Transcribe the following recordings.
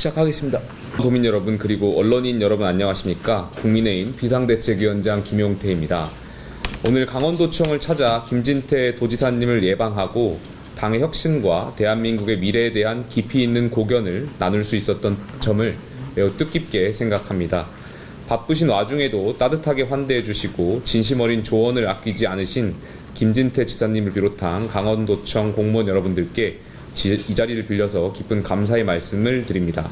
시작하겠습니다. 도민 여러분 그리고 언론인 여러분 안녕하십니까? 국민의힘 비상대책위원장 김용태입니다. 오늘 강원도청을 찾아 김진태 도지사님을 예방하고 당의 혁신과 대한민국의 미래에 대한 깊이 있는 고견을 나눌 수 있었던 점을 매우 뜻깊게 생각합니다. 바쁘신 와중에도 따뜻하게 환대해 주시고 진심 어린 조언을 아끼지 않으신 김진태 지사님을 비롯한 강원도청 공무원 여러분들께 지- 이 자리를 빌려서 깊은 감사의 말씀을 드립니다.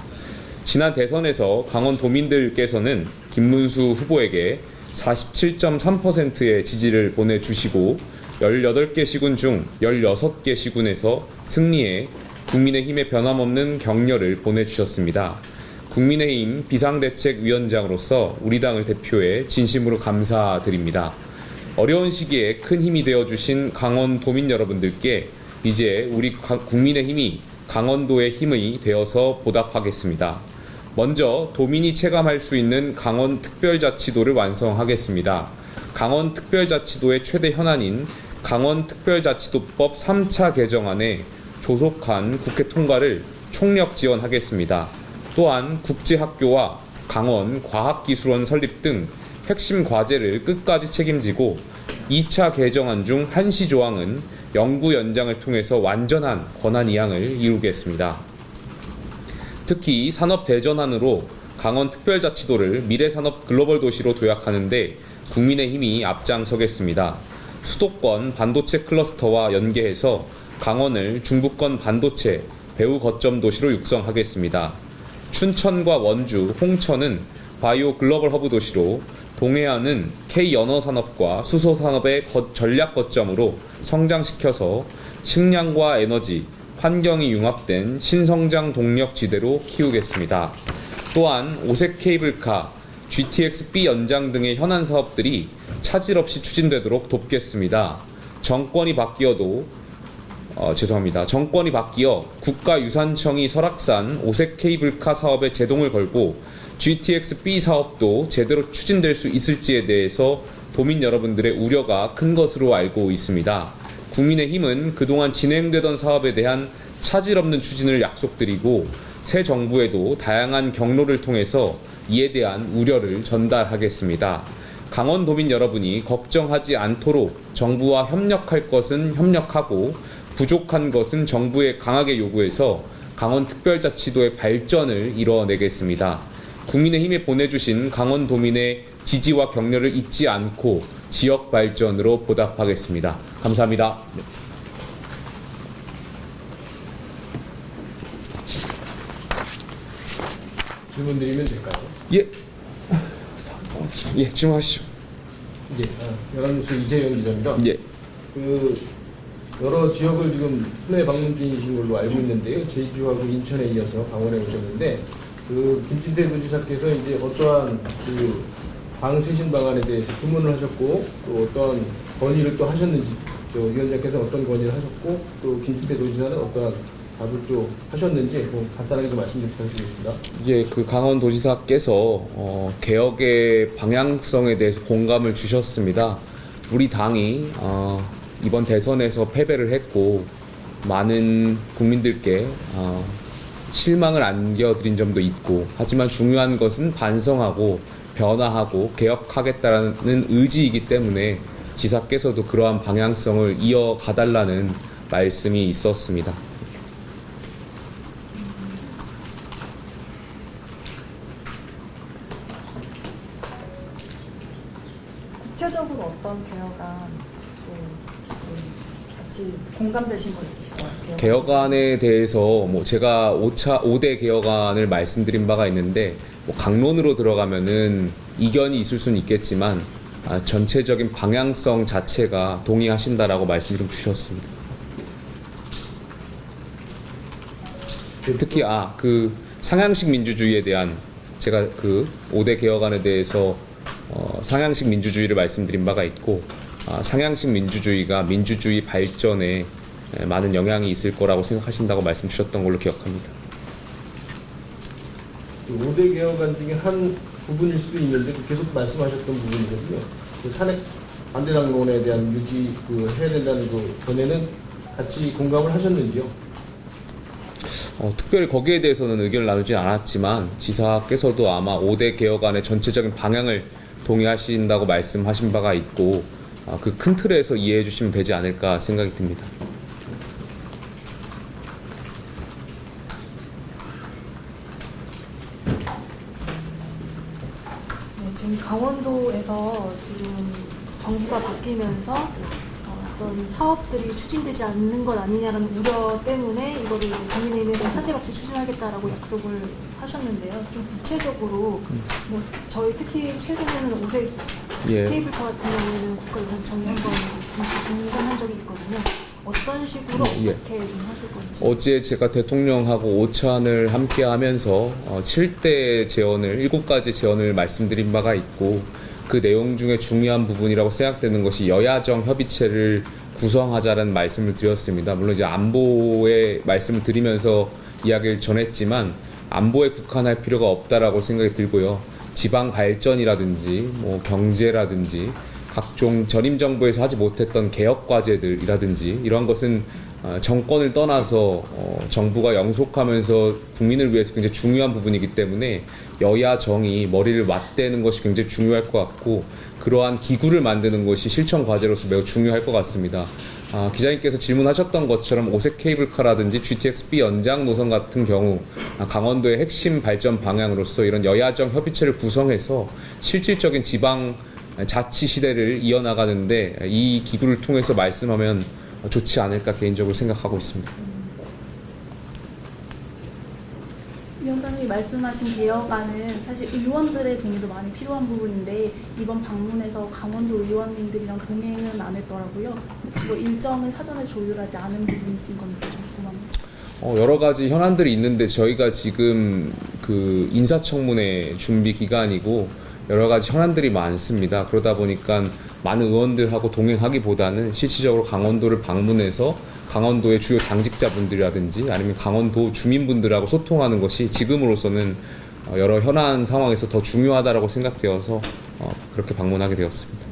지난 대선에서 강원도민들께서는 김문수 후보에게 47.3%의 지지를 보내주시고 18개 시군 중 16개 시군에서 승리해 국민의힘에 변함없는 격려를 보내주셨습니다. 국민의힘 비상대책위원장으로서 우리 당을 대표해 진심으로 감사드립니다. 어려운 시기에 큰 힘이 되어 주신 강원 도민 여러분들께 이제 우리 가- 국민의 힘이 강원도의 힘이 되어서 보답하겠습니다. 먼저 도민이 체감할 수 있는 강원 특별자치도를 완성하겠습니다. 강원 특별자치도의 최대 현안인 강원 특별자치도법 3차 개정안에 조속한 국회 통과를 총력 지원하겠습니다. 또한 국제학교와 강원 과학기술원 설립 등 핵심 과제를 끝까지 책임지고 2차 개정안 중 한시 조항은 연구 연장을 통해서 완전한 권한 이양을 이루겠습니다. 특히 산업 대전환으로 강원 특별자치도를 미래산업 글로벌 도시로 도약하는데 국민의힘이 앞장서겠습니다. 수도권 반도체 클러스터와 연계해서 강원을 중부권 반도체 배후 거점 도시로 육성하겠습니다. 춘천과 원주, 홍천은 바이오 글로벌 허브 도시로 동해안은 K 연어 산업과 수소 산업의 거- 전략 거점으로 성장시켜서 식량과 에너지, 환경이 융합된 신성장 동력 지대로 키우겠습니다. 또한 오색 케이블카, GTX-B 연장 등의 현안 사업들이 차질 없이 추진되도록 돕겠습니다. 정권이 바뀌어도 어, 죄송합니다. 정권이 바뀌어 국가유산청이 설악산 오색 케이블카 사업에 제동을 걸고 GTX-B 사업도 제대로 추진될 수 있을지에 대해서 도민 여러분들의 우려가 큰 것으로 알고 있습니다. 국민의힘은 그동안 진행되던 사업에 대한 차질 없는 추진을 약속드리고 새 정부에도 다양한 경로를 통해서 이에 대한 우려를 전달하겠습니다. 강원 도민 여러분이 걱정하지 않도록 정부와 협력할 것은 협력하고 부족한 것은 정부에 강하게 요구해서 강원 특별자치도의 발전을 이뤄내겠습니다. 국민의힘에 보내주신 강원 도민의 지지와 격려를 잊지 않고 지역 발전으로 보답하겠습니다. 감사합니다. 네. 질문 드리면 될까요? 예. 예, 질문하시죠. 예, 아, 연합뉴스 이재영 기자입니다. 예. 그 여러 지역을 지금 순회 방문 중이신 걸로 알고 있는데요. 제주하고 인천에 이어서 강원에 오셨는데 그 김진태 도지사께서 이제 어떠한 그 방쇄신 방안에 대해서 주문을 하셨고 또 어떠한 건의를 또 하셨는지 또 위원장께서 어떤 건의를 하셨고 또 김진태 도지사는 어떠한 답을 또 하셨는지 뭐 간단하게 좀 말씀 좀 부탁드리겠습니다. 이제 그 강원 도지사께서 어, 개혁의 방향성에 대해서 공감을 주셨습니다. 우리 당이 어, 이번 대선에서 패배를 했고 많은 국민들께 어, 실망을 안겨드린 점도 있고 하지만 중요한 것은 반성하고 변화하고 개혁하겠다는 의지이기 때문에 지사께서도 그러한 방향성을 이어가달라는 말씀이 있었습니다. 구체적으로 어떤 또, 또 같이 공감되신 거 있으실까요? 개혁안에 대해서 뭐 제가 5차 5대 개혁안을 말씀드린 바가 있는데 뭐 강론으로 들어가면은 이견이 있을 수는 있겠지만 아, 전체적인 방향성 자체가 동의하신다라고 말씀 좀 주셨습니다. 특히 아 그 상향식 민주주의에 대한 제가 그 5대 개혁안에 대해서 어, 상향식 민주주의를 말씀드린 바가 있고 아, 상향식 민주주의가 민주주의 발전에 에, 많은 영향이 있을 거라고 생각하신다고 말씀 주셨던 걸로 기억합니다. 그 5대 개혁안 중에 한 부분일 수도 있는데 그 계속 말씀하셨던 부분이거든요. 그 탄핵 반대 당론에 대한 유지 그 해야 된다는 그 전에는 같이 공감을 하셨는지요? 어, 특별히 거기에 대해서는 의견을 나누지 않았지만 지사께서도 아마 5대 개혁안의 전체적인 방향을 동의하신다고 말씀하신 바가 있고 아, 그큰 틀에서 이해해 주시면 되지 않을까 생각이 듭니다. 네, 지금 강원도에서 지금 정부가 바뀌면서 어, 어떤 사업들이 추진되지 않는 것 아니냐라는 우려 때문에 이거를 국민의힘에서 차질 없이 추진하겠다라고 약속을 하셨는데요. 좀 구체적으로 뭐 저희 특히 최근에는 오색 예. 케이블카 같은 경우에는 국가유산청이 한번 잠시 중단한 적이 있거든요. 어떤 식으로 예. 어떻게 좀 하실 건지. 어제 제가 대통령하고 오찬을 함께 하면서 어, 7대 제언을 7가지 제언을 말씀드린 바가 있고 그 내용 중에 중요한 부분이라고 생각되는 것이 여야정 협의체를 구성하자라는 말씀을 드렸습니다. 물론 이제 안보의 말씀을 드리면서 이야기를 전했지만 안보에 국한할 필요가 없다라고 생각이 들고요. 지방 발전이라든지 뭐 경제라든지 각종 전임 정부에서 하지 못했던 개혁 과제들이라든지 이러한 것은 어, 정권을 떠나서 어, 정부가 영속하면서 국민을 위해서 굉장히 중요한 부분이기 때문에 여야 정이 머리를 맞대는 것이 굉장히 중요할 것 같고 그러한 기구를 만드는 것이 실천 과제로서 매우 중요할 것 같습니다. 아, 기자님께서 질문하셨던 것처럼 오색 케이블카라든지 GTX-B 연장 노선 같은 경우 아, 강원도의 핵심 발전 방향으로서 이런 여야정 협의체를 구성해서 실질적인 지방 자치 시대를 이어나가는데 이 기구를 통해서 말씀하면 좋지 않을까 개인적으로 생각하고 있습니다. 위원장님이 말씀하신 개혁안은 사실 의원들의 동의도 많이 필요한 부분인데 이번 방문에서 강원도 의원님들이랑 동행은 안 했더라고요. 뭐 일정을 사전에 조율하지 않은 부분이신 건지 좀 궁금합니다. 어, 여러 가지 현안들이 있는데 저희가 지금 그 인사청문회 준비 기간이고 여러 가지 현안들이 많습니다. 그러다 보니까 많은 의원들하고 동행하기보다는 실질적으로 강원도를 방문해서 강원도의 주요 당직자분들이라든지 아니면 강원도 주민분들하고 소통하는 것이 지금으로서는 어, 여러 현안 상황에서 더 중요하다라고 생각되어서 어, 그렇게 방문하게 되었습니다.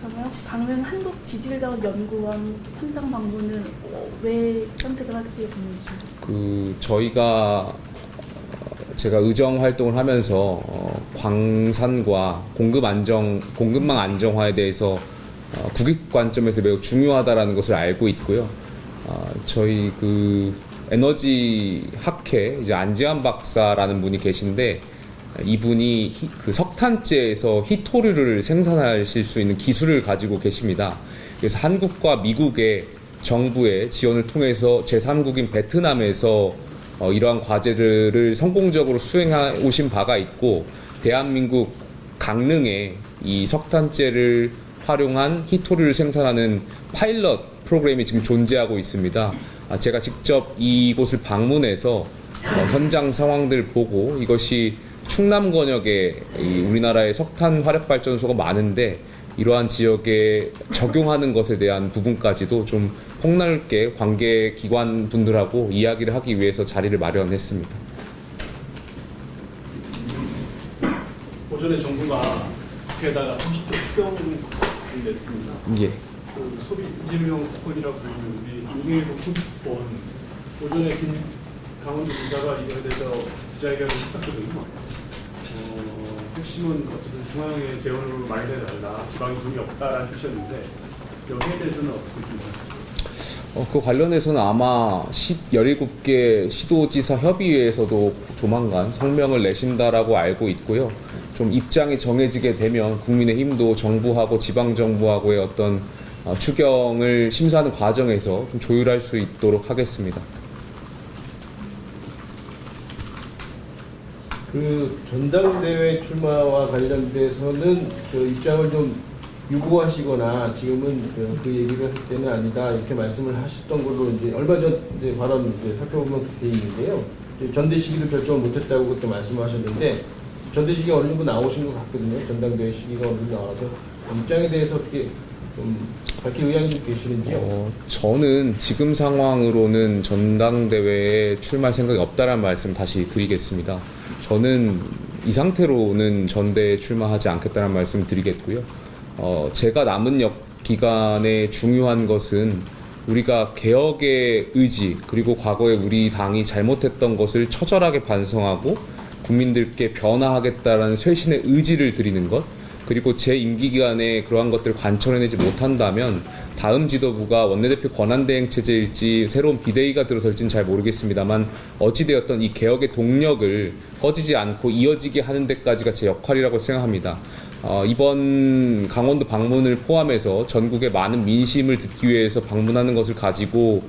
그러면 혹시 강릉 한국 지질자원 연구원 현장 방문은 어, 왜 선택을 하시게 됐는지 좀그 저희가 어, 제가 의정 활동을 하면서 어, 광산과 공급 안정 공급망 안정화에 대해서 어, 국익 관점에서 매우 중요하다라는 것을 알고 있고요. 어, 저희 그 에너지 학회 이제 안지환 박사라는 분이 계신데 이분이 히- 그 석탄재에서 히토류를 생산하실 수 있는 기술을 가지고 계십니다. 그래서 한국과 미국의 정부의 지원을 통해서 제3국인 베트남에서 어, 이러한 과제들을 성공적으로 수행해 오신 바가 있고 대한민국 강릉에 이 석탄재를 활용한 히토류를 생산하는 파일럿 프로그램이 지금 존재하고 있습니다. 아, 제가 직접 이곳을 방문해서 어, 현장 상황들 보고 이것이 충남 권역에 이 우리나라의 석탄 화력 발전소가 많은데 이러한 지역에 적용하는 것에 대한 부분까지도 좀 폭넓게 관계 기관 분들하고 이야기를 하기 위해서 자리를 마련했습니다. 오전에 정부가 국회에다가 30조 추경을 냈습니다. 예. 그 소비 이재명 특권이라고 우리 용해로 소비권 오전에 김 강원도 지사가 이거에 대해서 기자회견을 했었거든요. 어, 핵심은 어쨌든 중앙의 재원으로 내달라 지방이 돈이 없다라는 뜻이었는데 여기에 대해서는 어떻게 생각하세요? 어, 그 관련해서는 아마 시, 17개 시도지사 협의회에서도 조만간 성명을 내신다라고 알고 있고요. 좀 입장이 정해지게 되면 국민의힘도 정부하고 지방정부하고의 어떤 어, 추경을 심사하는 과정에서 좀 조율할 수 있도록 하겠습니다. 그 전당대회 출마와 관련돼서는 그 입장을 좀 유보하시거나 지금은 그, 그 얘기를 할 때는 아니다 이렇게 말씀을 하셨던 걸로 이제 얼마 전 이제 발언 이제 살펴보면 돼 있는데요. 전대시기도 결정을 못했다고 그때 말씀하셨는데 전대시기 어느 정도 나오신 것 같거든요. 전당대회 시기가 어느 정도 나와서 입장에 대해서 어떻게 좀 밝힐 의향이 좀 계시는지요? 어, 저는 지금 상황으로는 전당대회에 출마할 생각이 없다는 말씀 다시 드리겠습니다. 저는 이 상태로는 전대에 출마하지 않겠다는 말씀 드리겠고요. 어, 제가 남은 역 기간에 중요한 것은 우리가 개혁의 의지 그리고 과거에 우리 당이 잘못했던 것을 처절하게 반성하고 국민들께 변화하겠다라는 쇄신의 의지를 드리는 것 그리고 제 임기 기간에 그러한 것들을 관철해내지 못한다면 다음 지도부가 원내대표 권한대행 체제일지 새로운 비대위가 들어설지는 잘 모르겠습니다만 어찌되었던 이 개혁의 동력을 꺼지지 않고 이어지게 하는 데까지가 제 역할이라고 생각합니다. 어, 이번 강원도 방문을 포함해서 전국의 많은 민심을 듣기 위해서 방문하는 것을 가지고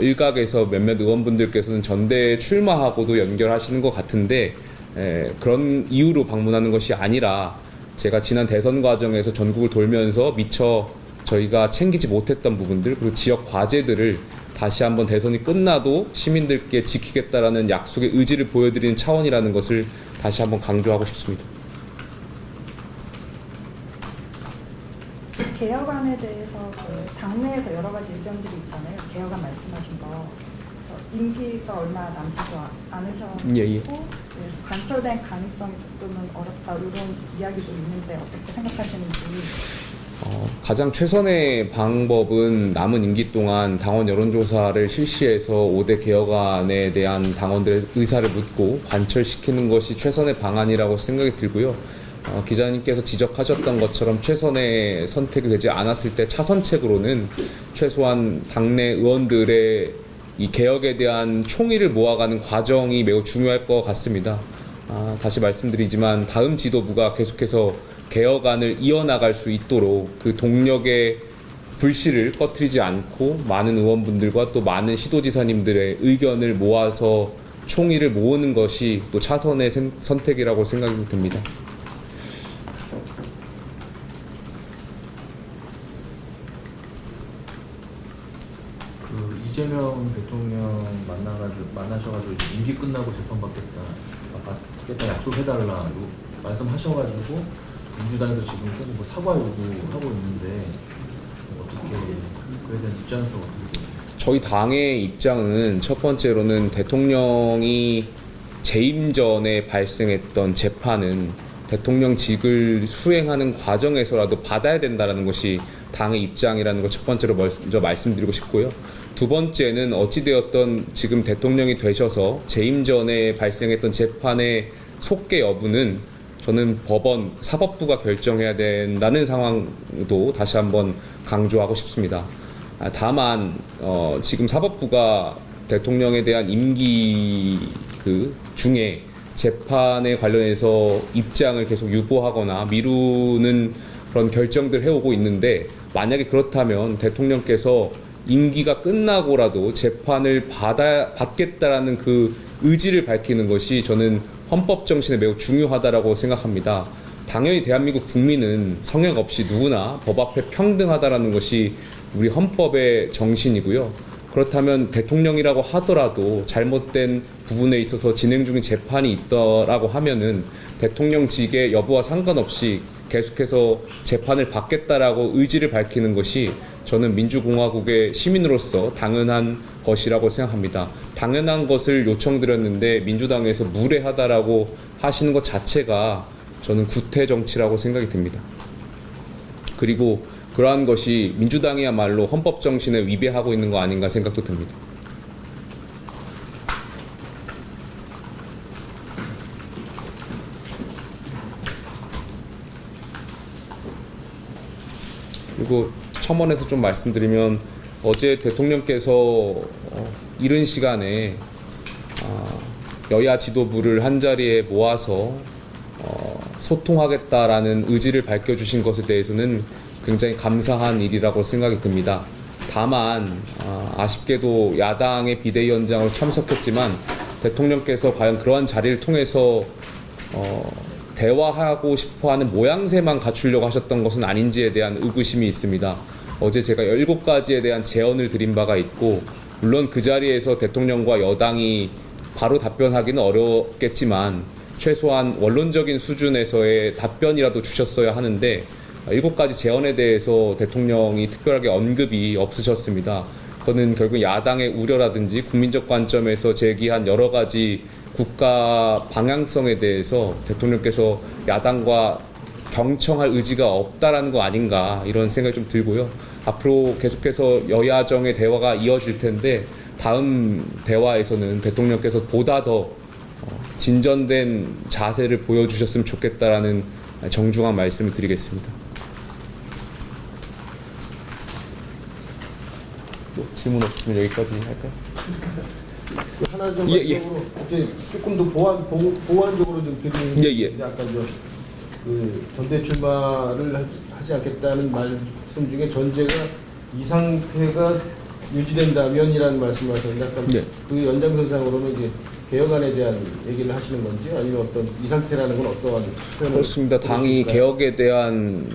일각에서 몇몇 의원분들께서는 전대에 출마하고도 연결하시는 것 같은데 에, 그런 이유로 방문하는 것이 아니라 제가 지난 대선 과정에서 전국을 돌면서 미처 저희가 챙기지 못했던 부분들 그리고 지역 과제들을 다시 한번 대선이 끝나도 시민들께 지키겠다라는 약속의 의지를 보여드리는 차원이라는 것을 다시 한번 강조하고 싶습니다. 개혁안에 대해서 그 당내에서 여러 가지 의견들이 있잖아요. 개혁안 말씀하신 거. 임기가 얼마 남지도 아- 않으셨고 예, 예. 그래서 관철된 가능성이 조금은 어렵다 이런 이야기도 있는데 어떻게 생각하시는지. 어, 가장 최선의 방법은 남은 임기 동안 당원 여론조사를 실시해서 5대 개혁안에 대한 당원들의 의사를 묻고 관철시키는 것이 최선의 방안이라고 생각이 들고요. 어, 기자님께서 지적하셨던 것처럼 최선의 선택이 되지 않았을 때 차선책으로는 최소한 당내 의원들의 이 개혁에 대한 총의를 모아가는 과정이 매우 중요할 것 같습니다. 아, 다시 말씀드리지만 다음 지도부가 계속해서 개혁안을 이어나갈 수 있도록 그 동력의 불씨를 꺼트리지 않고 많은 의원분들과 또 많은 시도지사님들의 의견을 모아서 총의를 모으는 것이 또 차선의 선택이라고 생각이 듭니다. 그 이재명 대통령 만나가지고 만나셔가지고 이제 임기 끝나고 재판 받겠다, 아, 받겠다 약속 해달라고 말씀하셔가지고 민주당에서 지금 계속 뭐 사과 요구하고 있는데 어떻게 그에 대한 입장은 좀 어떻게 돼요? 저희 당의 입장은 첫 번째로는 대통령이 재임 전에 발생했던 재판은 대통령직을 수행하는 과정에서라도 받아야 된다는 것이 당의 입장이라는 걸 첫 번째로 먼저 말씀드리고 싶고요. 두 번째는 어찌되었던 지금 대통령이 되셔서 재임 전에 발생했던 재판의 속개 여부는 저는 법원 사법부가 결정해야 된다는 상황도 다시 한번 강조하고 싶습니다. 아, 다만 어, 지금 사법부가 대통령에 대한 임기 그 중에 재판에 관련해서 입장을 계속 유보하거나 미루는 그런 결정들 해오고 있는데 만약에 그렇다면 대통령께서 임기가 끝나고라도 재판을 받아 받겠다라는 그 의지를 밝히는 것이 저는 헌법 정신에 매우 중요하다라고 생각합니다. 당연히 대한민국 국민은 성역 없이 누구나 법 앞에 평등하다라는 것이 우리 헌법의 정신이고요. 그렇다면 대통령이라고 하더라도 잘못된 부분에 있어서 진행 중인 재판이 있더라고 하면은 대통령직의 여부와 상관없이 계속해서 재판을 받겠다라고 의지를 밝히는 것이 저는 민주공화국의 시민으로서 당연한 것이라고 생각합니다. 당연한 것을 요청드렸는데 민주당에서 무례하다라고 하시는 것 자체가 저는 구태 정치라고 생각이 듭니다. 그리고 그러한 것이 민주당이야말로 헌법 정신에 위배하고 있는 거 아닌가 생각도 듭니다. 그리고 첨언해서 좀 말씀드리면 어제 대통령께서 어, 이른 시간에 아, 여야 지도부를 한 자리에 모아서 어, 소통하겠다라는 의지를 밝혀주신 것에 대해서는 굉장히 감사한 일이라고 생각이 듭니다. 다만 아, 아쉽게도 야당의 비대위원장으로 참석했지만 대통령께서 과연 그러한 자리를 통해서 어, 대화하고 싶어하는 모양새만 갖추려고 하셨던 것은 아닌지에 대한 의구심이 있습니다. 어제 제가 17가지에 대한 제언을 드린 바가 있고 물론 그 자리에서 대통령과 여당이 바로 답변하기는 어렵겠지만 최소한 원론적인 수준에서의 답변이라도 주셨어야 하는데 일곱 가지 제언에 대해서 대통령이 특별하게 언급이 없으셨습니다. 그거는 결국 야당의 우려라든지 국민적 관점에서 제기한 여러 가지 국가 방향성에 대해서 대통령께서 야당과 경청할 의지가 없다라는 거 아닌가 이런 생각이 좀 들고요. 앞으로 계속해서 여야정의 대화가 이어질 텐데 다음 대화에서는 대통령께서 보다 더 어, 진전된 자세를 보여주셨으면 좋겠다라는 정중한 말씀을 드리겠습니다. 뭐 질문 없으면 여기까지 할까요? 그 하나 좀 예, 예. 이제 조금 더 보완 보, 보완적으로 좀 드리는 예, 예. 게 아까 저그 전대 출마를 하지 않겠다는 말 씀 중에 전제가 이 상태가 유지된다면이라는 말씀하셨는데 아까 네. 그 연장선상으로는 이제 개혁안에 대한 얘기를 하시는 건지 아니면 어떤 이 상태라는 건 어떠한 표현을 그렇습니다. 당이 있을까요? 개혁에 대한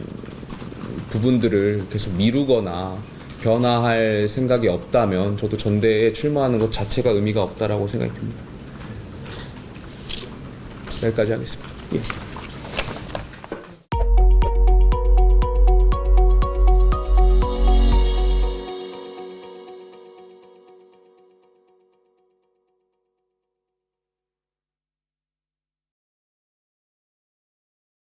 부분들을 계속 미루거나 변화할 생각이 없다면 저도 전대에 출마하는 것 자체가 의미가 없다라고 생각이 듭니다. 여기까지 하겠습니다. 예.